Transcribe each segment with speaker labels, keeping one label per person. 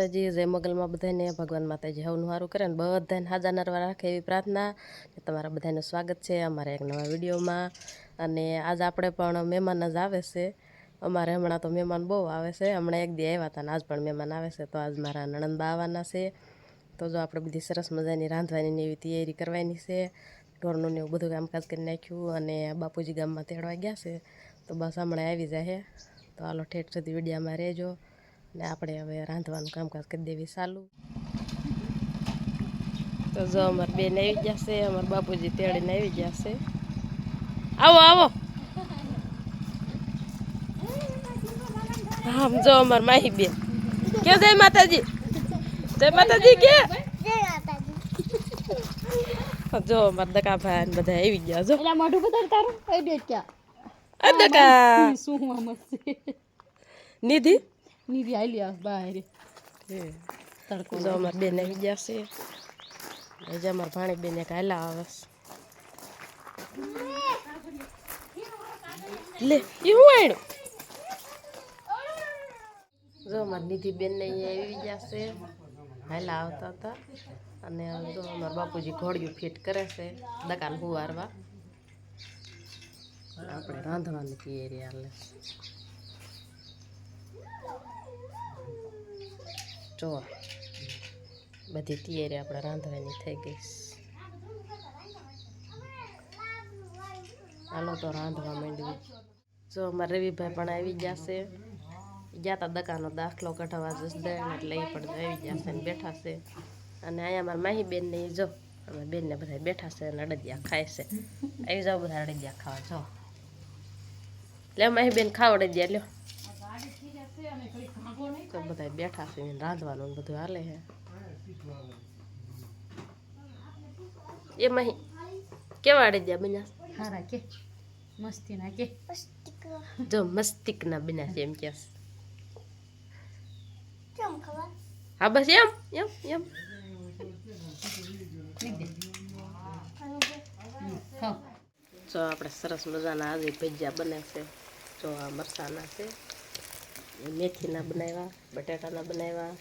Speaker 1: મોગલમાં બધાને ભગવાન માતાજી હવનું સારું કરે ને બધાને હાજા નરવા રાખે એવી પ્રાર્થના. તમારા બધાનું સ્વાગત છે અમારા એક નવા વિડીયોમાં. અને આજ આપણે પણ મહેમાન જ આવે છે. અમારે હમણાં તો મહેમાન બહુ આવે છે. હમણાં એક દી આવ્યા હતા ને આજ પણ મહેમાન આવે છે. તો આજ મારા નણંદબા આવવાના છે. તો જો આપણે બધી સરસ મજાની રાંધવાની એવી તૈયારી કરવાની છે. ઢોરનું ને એવું બધું કામકાજ કરી નાખ્યું અને બાપુજી ગામમાં તેડવા ગયા છે. તો બસ હમણાં આવી જાય તો હાલો ઠેઠ સુધી વિડીયામાં રહેજો. ને આપણે હવે રાંધવાનું કામકાજ કરી દેવી ચાલુ. તો જો અમાર બેન આવી જશે અમાર બાપુજી તેડીને આવી જશે આવો આવો. આમ જો અમાર માહી બેન. કે જય માતાજી? જય માતાજી કે? જો અમાર દકા ભાઈ ને બધા આવી ગયા જો.
Speaker 2: એટલે મોઢું બતાડ તારું. એ ડેટ ક્યાં
Speaker 1: આ
Speaker 2: શું મસ્તી
Speaker 1: નિધિ?
Speaker 2: નીરી આલી આ બહાર તડકો
Speaker 1: જો અમાર બેન આવી છે હજી અમાર ભાણી બેન એક હાલા આવે. લે એ હું આણ્યું જો અમાર નિધિ બેન ને આવી ગયા છે હાલા આવતા હતા અને જો અમારા બાપુજી ઘોડિયું ફિટ કરે છે દકાન હુવારવા આપણે રાંધવાની તૈયારી હાલે જો બધી તૈયારી આપણે રાંધવાની થઈ ગઈ. હાલો તો રાંધવા માંડવી. જો અમારા રવિભાઈ પણ આવી જશે. ગયા તા દકાનો દાખલો કઢાવવા જશે એટલે એ પણ આવી જશે ને બેઠા છે. અને અહીંયા અમારા માહી બેન ને જો, અમે બેન ને બધા બેઠા છે અને અડદિયા ખાય છે. આવી જાઓ બધા અડદિયા ખાવા, જો. લે માહી બેન ખાવ અડદિયા, લ્યો. તો બધા બેઠા છે રાંધવાનું બધું હાલે છે એમાં કેવા અડદિયા બન્યા
Speaker 2: હારા કે મસ્તી ના કે.
Speaker 1: જો મસ્તિક ના બન્યા છે એમ કે. હા બસ એમ એમ એમ. જો આપણે સરસ મજાના આજે ભજીયા બને છે. જો આ મરસાના છે. મેથીના બનાવ્યા બટાટાના બનાવ્યા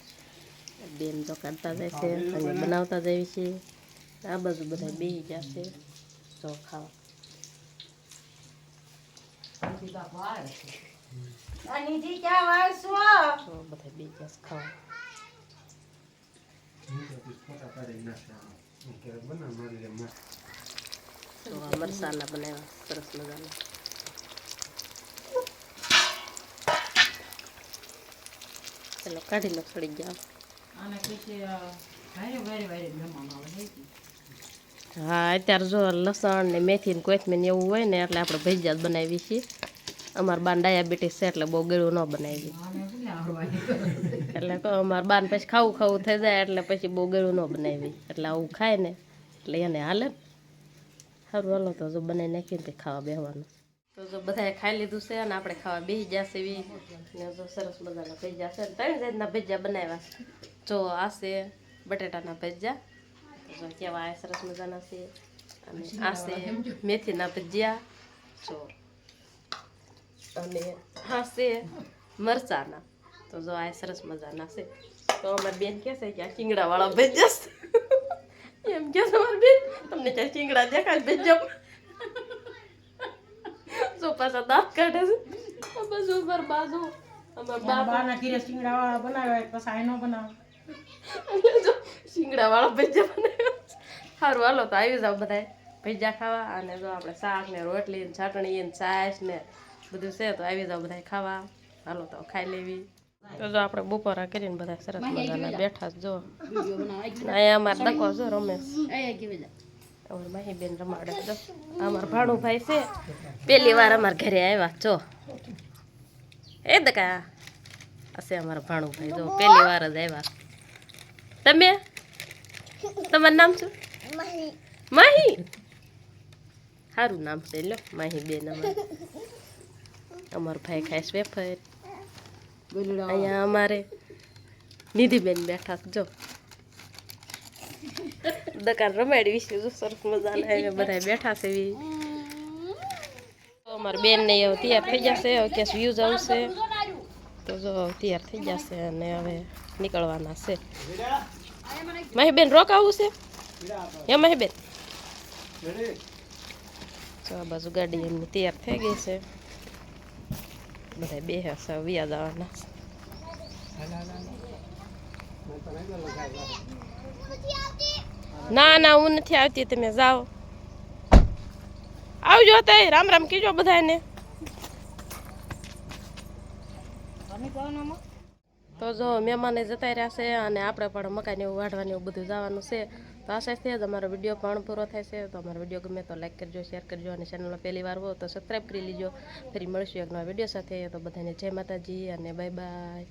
Speaker 1: બેન તો કાઢતા જાય છે અને બનાવતા જાય છે. આ બાજુ બધા બેસી જશે તો ખાવા. બધા બેસી જશે ખાવા. મરસાના બનાવ્યા સરસ મજાના. ચલો કાઢી લો સડી
Speaker 2: આવે
Speaker 1: હા અત્યારે જો લસણ ને મેથી ને કોથમીર એવું હોય ને એટલે આપણે ભજીયા જ બનાવીએ છીએ. અમારા બાન ડાયાબિટીસ છે એટલે બહુ ગળું ન બનાવી એટલે અમારે બાન પછી ખાવું ખાવું થઈ જાય એટલે પછી બહુ ગળું ન બનાવી એટલે આવું ખાય ને એટલે એને હાલે સારું હાલો તો જો બનાવી નાખીને ખાવા બેસવાનું તો જો બધાએ ખાઈ લીધું છે અને આપણે ખાવા બેસી જશે એવી જો સરસ મજાના ભજીયા છે. ત્રણ જાતના ભજીયા બનાવ્યા. છે જો આ છે બટેટાના ભજીયા. જો કેવા સરસ મજાના છે. અને આ છે મેથીના ભજીયા. જો અને આ છે મરચાના. તો જો આ સરસ મજાના છે. તો અમારી બેન કહે છે કે આ ચીંગડાવાળા ભજીયા છે. એમ કે અમારી બેન, તમને ક્યાં ચીંગડા દેખાય ભજીયા જો પાછા દાંત કાઢે છે. બાજુ ઉપર બાજુ અમાર બાપ
Speaker 2: બાના. કીરે સિંગડા બનાવે પછી આનો બનાવે.
Speaker 1: જો શીંગડાવાળા ભજીયા બનાવ્યા છે. સારું હાલો તો આવી જાવ બધાય. ભજીયા ખાવા અને જો આપણે શાક ને રોટલી ને ચટણી ને છાશ ને બધું છે તો આવી જાવ બધાય ખાવા. હાલો તો ખાઈ લેવી. તો જો આપણે બપોરા કરીને બધા સરસ મજાના બેઠા છે જો. અહીંયા અમારે ડકો જો રમેશ. અમાર માહી બેન રમાડે જો, અમાર ભાણુભાઈ છે. પેલી વાર અમાર ઘરે આવ્યા, જો. એ દકા? હશે અમારા ભાણુભાઈ જો પેલી વાર જ આવ્યા. તમે? તમારું નામ શું? માહી. સારું નામ છે લો માહી બેન અમાર. અમારો ભાઈ ખાઈશ વેફર. અહીંયા અમારે નિધિબેન બેઠા જો. દુકાન રમાડવી છે, જો સરસ મજાના હવે બધા બેઠા છે એવી. અમારા બેન ને હવે તૈયાર થઈ જશે, હવે કે વ્યૂઝ આવશે. તો જો તૈયાર થઈ જશે અને હવે નીકળવાના છે. મહીબેન રોકાવું છે? હે મહેબેન? તો આ બાજુ ગાડી એમની તૈયાર થઈ ગઈ છે. બધા બે હશે વ્યાજ આવવાના છે. ના ના, હું નથી આવતી, તમે જાઓ. આવજો તે, રામ રામ, કીજો બધાને? તો જો, મહેમાને જતા રહ્યા છે અને આપણે પણ મકાઈને એવું વાઢવાનું એવું બધું જવાનું છે. તો આશા છે જ અમારો વીડિયો પણ પૂરો થાય છે. તો અમારો વીડિયો ગમે તો લાઈક કરજો શેર કરજો અને ચેનલમાં પહેલી વાર હો તો સબસ્ક્રાઈબ કરી લીજો. ફરી મળશું એક નવા વીડિયો સાથે. તો બધાને જય માતાજી અને બાય બાય